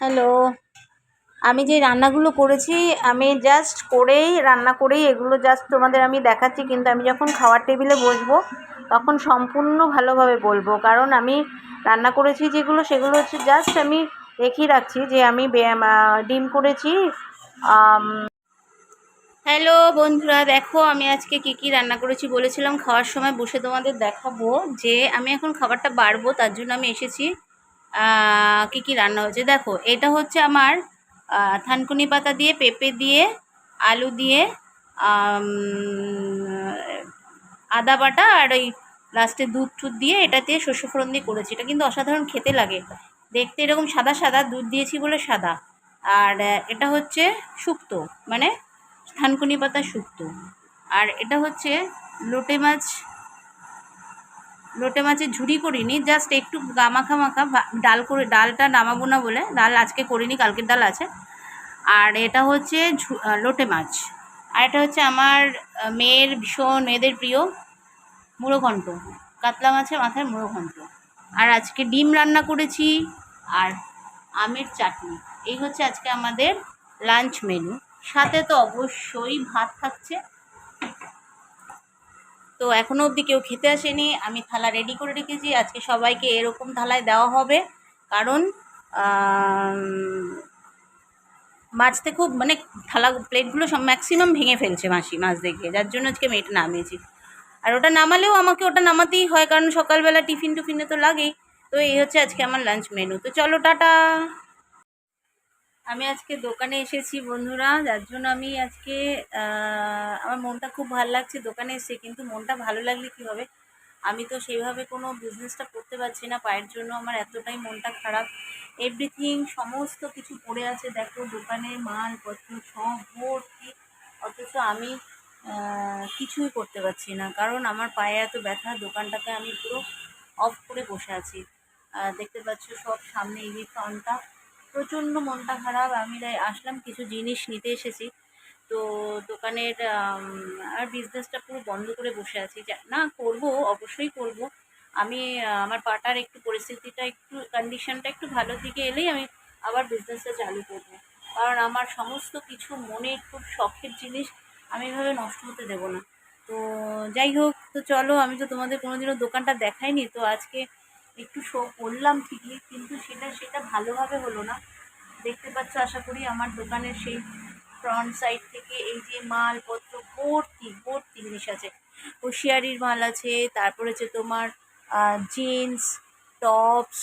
Hello আমি যে রান্নাগুলো করেছি, আমি জাস্ট করেই, রান্না করেই এগুলো জাস্ট তোমাদের আমি দেখাচ্ছি, কিন্তু আমি যখন খাওয়ার টেবিলে বসবো, তখন সম্পূর্ণ ভালোভাবে বলব। কারণ আমি রান্না করেছি যেগুলো, সেগুলো হচ্ছে জাস্ট আমি দেখিয়ে রাখছি যে আমি ডিম করেছি হ্যালো বন্ধুরা, দেখো আমি আজকে কি কি রান্না করেছি বলেছিলাম, খাওয়ার সময় বসে তোমাদের দেখাবো যে আমি এখন খাবারটা বাড়বো, তার জন্য আমি এসেছি কি কি রান্না হয়েছে? দেখো, এটা হচ্ছে আমার থানকুনি পাতা দিয়ে, পেঁপে দিয়ে, আলু দিয়ে আদা বাটা আর ওই লাস্টে দুধ টুধ দিয়ে এটা দিয়ে শস্য ফোড়ন দিয়ে করেছি। এটা কিন্তু অসাধারণ খেতে লাগে। দেখতে এরকম সাদা সাদা, দুধ দিয়েছি বলে সাদা। আর এটা হচ্ছে শুক্তো মানে থানকুনি পাতা শুক্তো আর এটা হচ্ছে লোটে মাছ লোটে মাছের ঝুড়ি করিনি জাস্ট একটু গামাখা মাখা ডাল করে, ডালটা নামাবো না বলে, ডাল আজকে করিনি, কালকের ডাল আছে। আর এটা হচ্ছে লোটে মাছ। আর এটা হচ্ছে আমার মেয়ের ভীষণ, মেয়েদের প্রিয় মুড়োঘণ্ট কাতলা মাছের মাথায় মুড়োঘণ্ট আর আজকে ডিম রান্না করেছি, আর আমের চাটনি। এই হচ্ছে আজকে আমাদের লাঞ্চ মেনু সাথে তো অবশ্যই ভাত থাকছে। তো এখনও অবধি কেউ খেতে আসেনি। আমি থালা রেডি করে রেখেছি। আজকে সবাইকে এরকম থালায় দেওয়া হবে। কারণ মাছতে খুব মানে থালা প্লেটগুলো সব ম্যাক্সিমাম ভেঙে ফেলছে মাসি, মাছ দেখে। যার জন্য আজকে আমি এটা নামিয়েছি। আর ওটা নামালেও আমাকে ওটা নামাতেই হয়, কারণ সকালবেলা টিফিন টুফিনে তো লাগেই। তো এই হচ্ছে আজকে আমার লাঞ্চ মেনু তো চলো, টাটা! আমি আজকে দোকানে এসেছি বন্ধুরা, যার জন্য আমি আজকে আমার মনটা খুব ভালো লাগছে দোকানে এসে, কিন্তু মনটা ভালো লাগলে কী হবে? আমি তো সেইভাবে কোনো বিজনেসটা করতে পারছি না, পায়ের জন্য আমার এতটাই মনটা খারাপ। এভরিথিং সমস্ত কিছু পড়ে আছে, দেখো দোকানে মালপত্র সব ভর্তি, অথচ আমি কিছুই করতে পারছি না। কারণ আমার পায়ে এত ব্যথা দোকানটাকে আমি পুরো অফ করে বসে আছি। দেখতে পাচ্ছ সব সামনে এই ইলেকট্রনটা প্রচণ্ড মনটা খারাপ, আমি আসলাম, কিছু জিনিস নিতে এসেছি। তো দোকানের আর বিজনেসটা পুরো বন্ধ করে বসে আছি। না, করব, অবশ্যই করব। আমি আমার পাটার একটু পরিস্থিতিটা একটু কন্ডিশনটা একটু ভালো দিকে এলেই আমি আবার বিজনেসটা চালু করব। কারণ আমার সমস্ত কিছু মনে খুব শখের জিনিস আমি এভাবে নষ্ট হতে দেব না। তো যাই হোক, তো চলো, আমি তো তোমাদের কোনোদিনও দোকানটা দেখাইনি। তো আজকে একটু শো করলাম ঠিকই, কিন্তু সেটা সেটা ভালোভাবে হলো না। দেখতে পাচ্ছ, আশা করি আমার দোকানের সেই ফ্রন্ট সাইড থেকে এই যে মালপত্র, ভর্তি ভর্তি জিনিস আছে। হুঁশিয়ারির মাল আছে, তারপরে হচ্ছে তোমার জিন্স টপস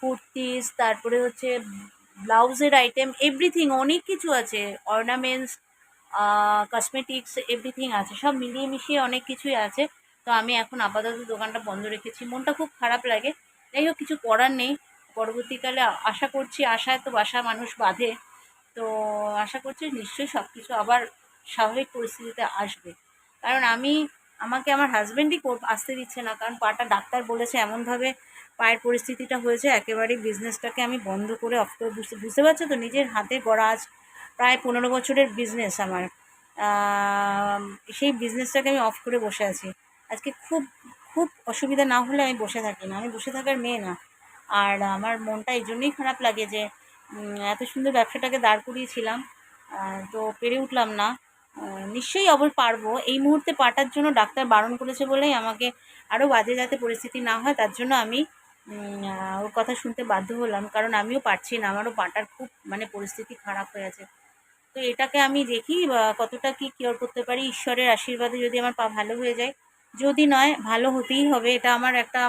কুর্তিস, তারপরে হচ্ছে ব্লাউজের আইটেম এভরিথিং অনেক কিছু আছে। অর্নামেন্টস কসমেটিক্স এভরিথিং আছে। সব মিলিয়ে মিশিয়ে অনেক কিছুই আছে। তো আমি এখন আপাতত দোকানটা বন্ধ রেখেছি। মনটা খুব খারাপ লাগে। যাই হোক কিছু করার নেই। পরবর্তীকালে আশা করছি, আশায় তো বাসা মানুষ বাঁধে। তো আশা করছি নিশ্চয়ই সব কিছু আবার স্বাভাবিক পরিস্থিতিতে আসবে। কারণ আমি, আমাকে আমার হাজব্যান্ডই আসতে দিচ্ছে না। কারণ পাটা ডাক্তার বলেছে, এমনভাবে পায়ের পরিস্থিতিটা হয়েছে, একেবারেই বিজনেসটাকে আমি বন্ধ করে অফ করে বুঝতে বুঝতে পারছ তো? নিজের হাতে গড়া আজ প্রায় পনেরো বছরের বিজনেস আমার। সেই বিজনেসটাকে আমি অফ করে বসে আছি। আজকে খুব খুব অসুবিধা না হলে আমি বসে থাকি না। আমি বসে থাকার মেয়ে না। আর আমার মনটা এই জন্যই খারাপ লাগে যে এত সুন্দর ব্যবসাটাকে দাঁড় করিয়েছিলাম তো পেরে উঠলাম না। নিশ্চয়ই অবশ্য পারব। এই মুহূর্তে পাটার জন্য ডাক্তার বারণ করেছে বলেই আমাকে আরও বাজে যাতে পরিস্থিতি না হয়, তার জন্য আমি ওর কথা শুনতে বাধ্য হলাম। কারণ আমিও পারছি না। আমারও পাটার খুব মানে পরিস্থিতি খারাপ হয়ে আছে। তো এটাকে আমি দেখি কতটা কি কিওর করতে পারি? ঈশ্বরের আশীর্বাদে যদি আমার পা ভালো হয়ে যায় যদি নয়, ভালো হতেই হবে। এটা আমার একটা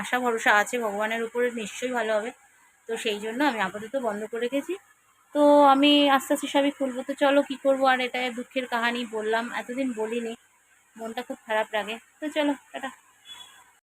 আশা, ভরসা আছে, ভগবানের উপরে নিশ্চয়ই ভালো হবে। তো সেই জন্য আমি আপাতত বন্ধ করে রেখেছি। তো আমি আস্তে আস্তে সবই খুলবো। তো চলো কী করব? আর এটা দুঃখের কাহানি বললাম, এতদিন বলিনি। মনটা খুব খারাপ লাগে। তো চলো, টাটা।